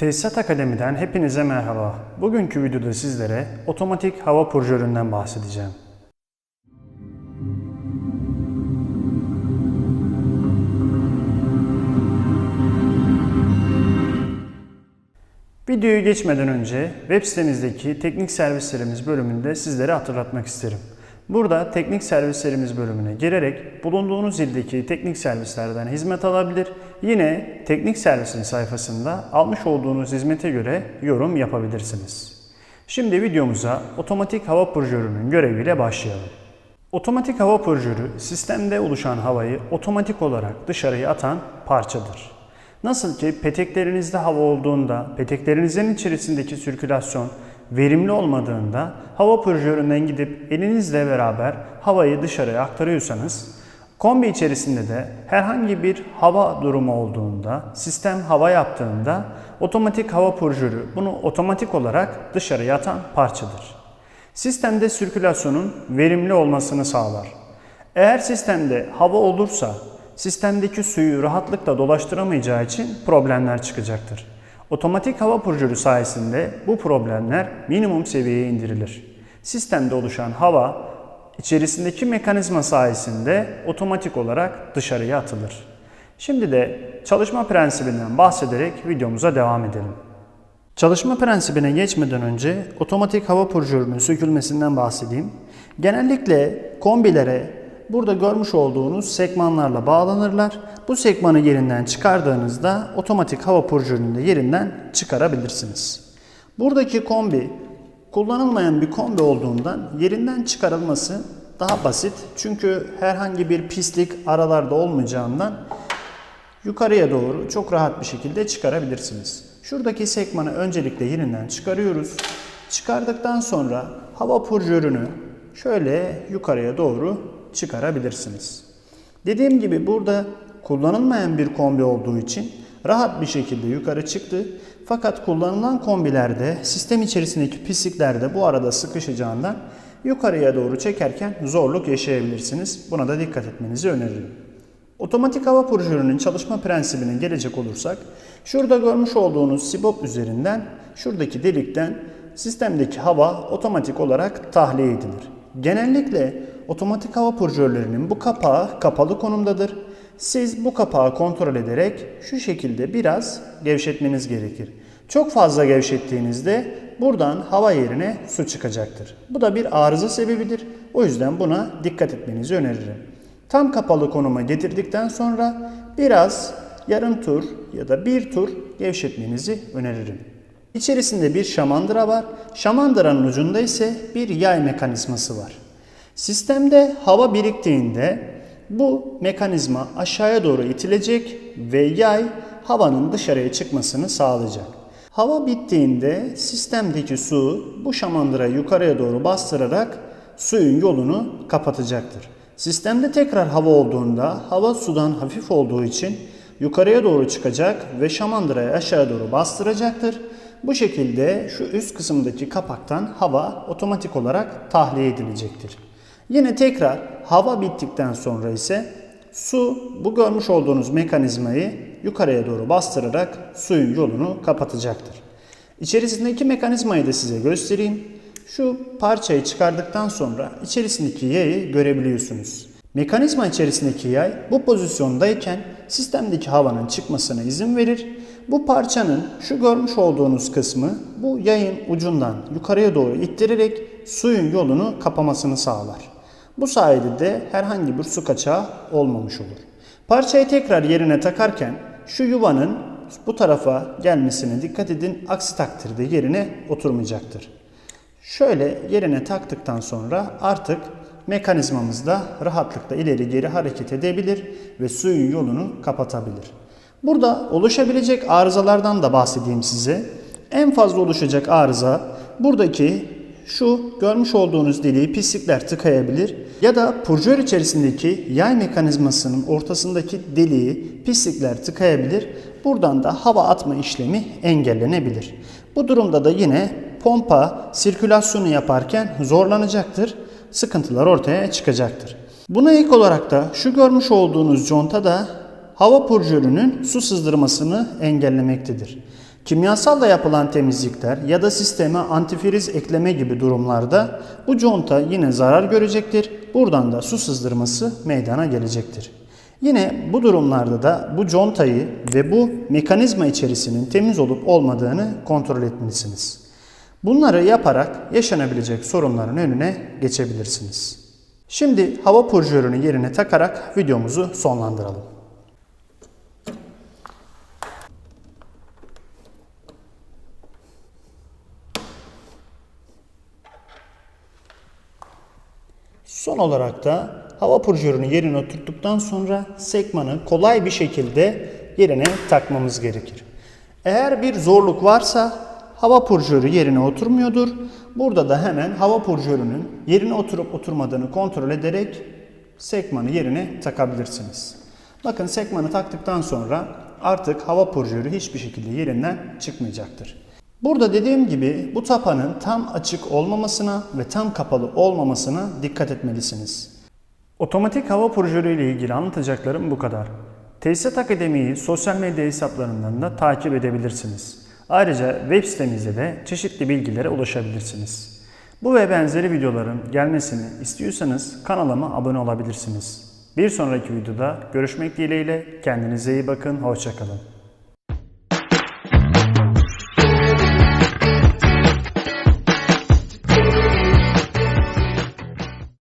Tesisat Akademi'den hepinize merhaba. Bugünkü videoda sizlere otomatik hava purjöründen bahsedeceğim. Videoyu geçmeden önce web sitemizdeki teknik servislerimiz bölümünde sizlere hatırlatmak isterim. Burada teknik servislerimiz bölümüne girerek bulunduğunuz ildeki teknik servislerden hizmet alabilir. Yine teknik servisin sayfasında almış olduğunuz hizmete göre yorum yapabilirsiniz. Şimdi videomuza otomatik hava purjörünün göreviyle başlayalım. Otomatik hava purjörü sistemde oluşan havayı otomatik olarak dışarıya atan parçadır. Nasıl ki peteklerinizde hava olduğunda peteklerinizin içerisindeki sirkülasyon verimli olmadığında hava purjöründen gidip elinizle beraber havayı dışarıya aktarıyorsanız kombi içerisinde de herhangi bir hava durumu olduğunda sistem hava yaptığında otomatik hava purjörü bunu otomatik olarak dışarıya atan parçadır. Sistemde sirkülasyonun verimli olmasını sağlar. Eğer sistemde hava olursa sistemdeki suyu rahatlıkla dolaştıramayacağı için problemler çıkacaktır. Otomatik hava purjörü sayesinde bu problemler minimum seviyeye indirilir. Sistemde oluşan hava içerisindeki mekanizma sayesinde otomatik olarak dışarıya atılır. Şimdi de çalışma prensibinden bahsederek videomuza devam edelim. Çalışma prensibine geçmeden önce otomatik hava purjörünün sökülmesinden bahsedeyim. Genellikle kombilere burada görmüş olduğunuz sekmanlarla bağlanırlar. Bu sekmanı yerinden çıkardığınızda otomatik hava purjörünü de yerinden çıkarabilirsiniz. Buradaki kombi kullanılmayan bir kombi olduğundan yerinden çıkarılması daha basit. Çünkü herhangi bir pislik aralarda olmayacağından yukarıya doğru çok rahat bir şekilde çıkarabilirsiniz. Şuradaki sekmanı öncelikle yerinden çıkarıyoruz. Çıkardıktan sonra hava purjörünü şöyle yukarıya doğru çıkarabilirsiniz. Dediğim gibi burada kullanılmayan bir kombi olduğu için rahat bir şekilde yukarı çıktı. Fakat kullanılan kombilerde sistem içerisindeki pislikler de bu arada sıkışacağından yukarıya doğru çekerken zorluk yaşayabilirsiniz. Buna da dikkat etmenizi öneririm. Otomatik hava purjörünün çalışma prensibine gelecek olursak, şurada görmüş olduğunuz sibop üzerinden şuradaki delikten sistemdeki hava otomatik olarak tahliye edilir. Genellikle otomatik hava purjörlerinin bu kapağı kapalı konumdadır. Siz bu kapağı kontrol ederek şu şekilde biraz gevşetmeniz gerekir. Çok fazla gevşettiğinizde buradan hava yerine su çıkacaktır. Bu da bir arıza sebebidir. O yüzden buna dikkat etmenizi öneririm. Tam kapalı konuma getirdikten sonra biraz yarım tur ya da bir tur gevşetmenizi öneririm. İçerisinde bir şamandıra var. Şamandıranın ucunda ise bir yay mekanizması var. Sistemde hava biriktiğinde bu mekanizma aşağıya doğru itilecek ve yay havanın dışarıya çıkmasını sağlayacak. Hava bittiğinde sistemdeki su bu şamandırayı yukarıya doğru bastırarak suyun yolunu kapatacaktır. Sistemde tekrar hava olduğunda hava sudan hafif olduğu için yukarıya doğru çıkacak ve şamandırayı aşağı doğru bastıracaktır. Bu şekilde şu üst kısımdaki kapaktan hava otomatik olarak tahliye edilecektir. Yine tekrar hava bittikten sonra ise su bu görmüş olduğunuz mekanizmayı yukarıya doğru bastırarak suyun yolunu kapatacaktır. İçerisindeki mekanizmayı da size göstereyim. Şu parçayı çıkardıktan sonra içerisindeki yayı görebiliyorsunuz. Mekanizma içerisindeki yay bu pozisyondayken sistemdeki havanın çıkmasına izin verir. Bu parçanın şu görmüş olduğunuz kısmı bu yayın ucundan yukarıya doğru ittirerek suyun yolunu kapamasını sağlar. Bu sayede de herhangi bir su kaçağı olmamış olur. Parçayı tekrar yerine takarken şu yuvanın bu tarafa gelmesine dikkat edin. Aksi takdirde yerine oturmayacaktır. Şöyle yerine taktıktan sonra artık mekanizmamız da rahatlıkla ileri geri hareket edebilir ve suyun yolunu kapatabilir. Burada oluşabilecek arızalardan da bahsedeyim size. En fazla oluşacak arıza buradaki şu görmüş olduğunuz deliği pislikler tıkayabilir ya da purjör içerisindeki yay mekanizmasının ortasındaki deliği pislikler tıkayabilir. Buradan da hava atma işlemi engellenebilir. Bu durumda da yine pompa sirkülasyonu yaparken zorlanacaktır. Sıkıntılar ortaya çıkacaktır. Buna ek olarak da şu görmüş olduğunuz conta da hava purjörünün su sızdırmasını engellemektedir. Kimyasalla yapılan temizlikler ya da sisteme antifriz ekleme gibi durumlarda bu conta yine zarar görecektir. Buradan da su sızdırması meydana gelecektir. Yine bu durumlarda da bu contayı ve bu mekanizma içerisinin temiz olup olmadığını kontrol etmelisiniz. Bunları yaparak yaşanabilecek sorunların önüne geçebilirsiniz. Şimdi hava purjörünü yerine takarak videomuzu sonlandıralım. Son olarak da hava purjörünü yerine oturttuktan sonra sekmanı kolay bir şekilde yerine takmamız gerekir. Eğer bir zorluk varsa hava purjörü yerine oturmuyordur. Burada da hemen hava purjörünün yerine oturup oturmadığını kontrol ederek sekmanı yerine takabilirsiniz. Bakın sekmanı taktıktan sonra artık hava purjörü hiçbir şekilde yerinden çıkmayacaktır. Burada dediğim gibi bu tapanın tam açık olmamasına ve tam kapalı olmamasına dikkat etmelisiniz. Otomatik hava purjörü ile ilgili anlatacaklarım bu kadar. Tesisat Akademi'yi sosyal medya hesaplarından da takip edebilirsiniz. Ayrıca web sitemizde de çeşitli bilgilere ulaşabilirsiniz. Bu ve benzeri videoların gelmesini istiyorsanız kanalıma abone olabilirsiniz. Bir sonraki videoda görüşmek dileğiyle kendinize iyi bakın, hoşçakalın.